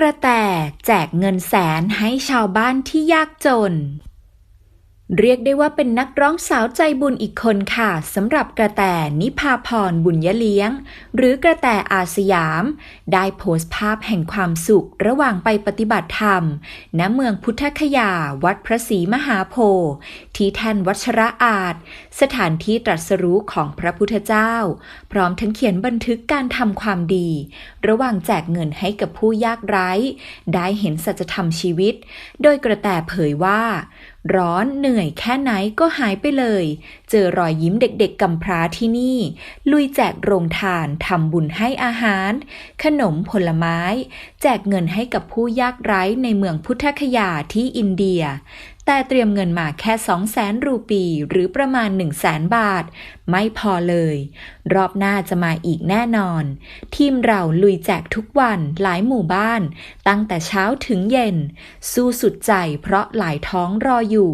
กระแตแจกเงินแสนให้ชาวบ้านที่ยากจน เรียกได้ว่าเป็นนักร้องสาวใจบุญอีกคนค่ะสำหรับกระแตนิพาพรบุญยเลี้ยง หรือกระแตอาสยาม ได้โพสต์ภาพแห่งความสุขระหว่างไปปฏิบัติธรรม ณเมืองพุทธคยาวัดพระศรีมหาโพธิ์ ที่แท่นวัชระอาจ สถานที่ตรัสรู้ของพระพุทธเจ้า พร้อมทั้งเขียนบันทึกการทำความดี ระหว่างแจกเงินให้กับผู้ยากไร้ ได้เห็นสัจธรรมชีวิต โดยกระแตเผยว่า ร้อนเหนื่อยแค่ไหนก็หายไปเลย เจอรอยยิ้มเด็กๆกำพร้าที่นี่ ลุยแจกโรงทานทำบุญให้อาหาร ขนมผลไม้ แจกเงินให้กับผู้ยากไร้ในเมืองพุทธคยาที่อินเดีย แต่เตรียมเงินมาแค่ 2 0 0แสนรูปีหรือประมาณ 1 0 0 0 0แสนบาท ไม่พอเลย รอบหน้าจะมาอีกแน่นอน ทีมเราลุยแจกทุกวันหลายหมู่บ้าน ตั้งแต่เช้าถึงเย็น สู้สุดใจเพราะหลายท้องรออยู่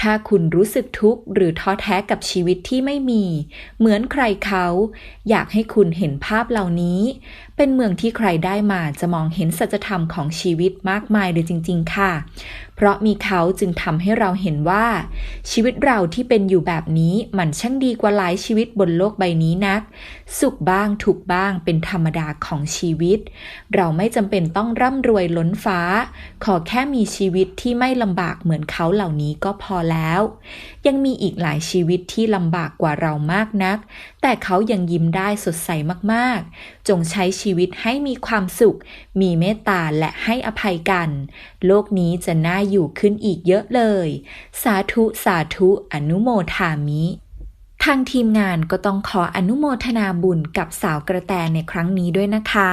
ถ้าคุณรู้สึกทุกข์หรือท้อแท้กับชีวิตที่ไม่มี เหมือนใครเขา อยากให้คุณเห็นภาพเหล่านี้ เป็นเมืองที่ใครได้มาจะมองเห็นสัจธรรมของชีวิตมากมายเลยจริง ๆ ค่ะ เพราะมีเขาจึงทำให้เราเห็นว่า ชีวิตเราที่เป็นอยู่แบบนี้มันช่างดีกว่าหลายชีวิตบนโลกใบนี้นัก สุขบ้างทุกบ้างเป็นธรรมดาของชีวิต เราไม่จำเป็นต้องร่ำรวยล้นฟ้า ขอแค่มีชีวิตที่ไม่ลำบากเหมือนเขาเหล่านี้ก็พอแล้ว ยังมีอีกหลายชีวิตที่ลำบากกว่าเรามากนัก แต่เขายังยิ้มได้สดใสมากๆ จงใช้ชีวิตให้มีความสุข มีเมตตาและให้อภัยกัน โลกนี้จะน่าอยู่ขึ้นอีกเยอะเลย สาธุสาธุอนุโมทามิ ทางทีมงานก็ต้องขออนุโมทนาบุญกับสาวกระแตในครั้งนี้ด้วยนะคะ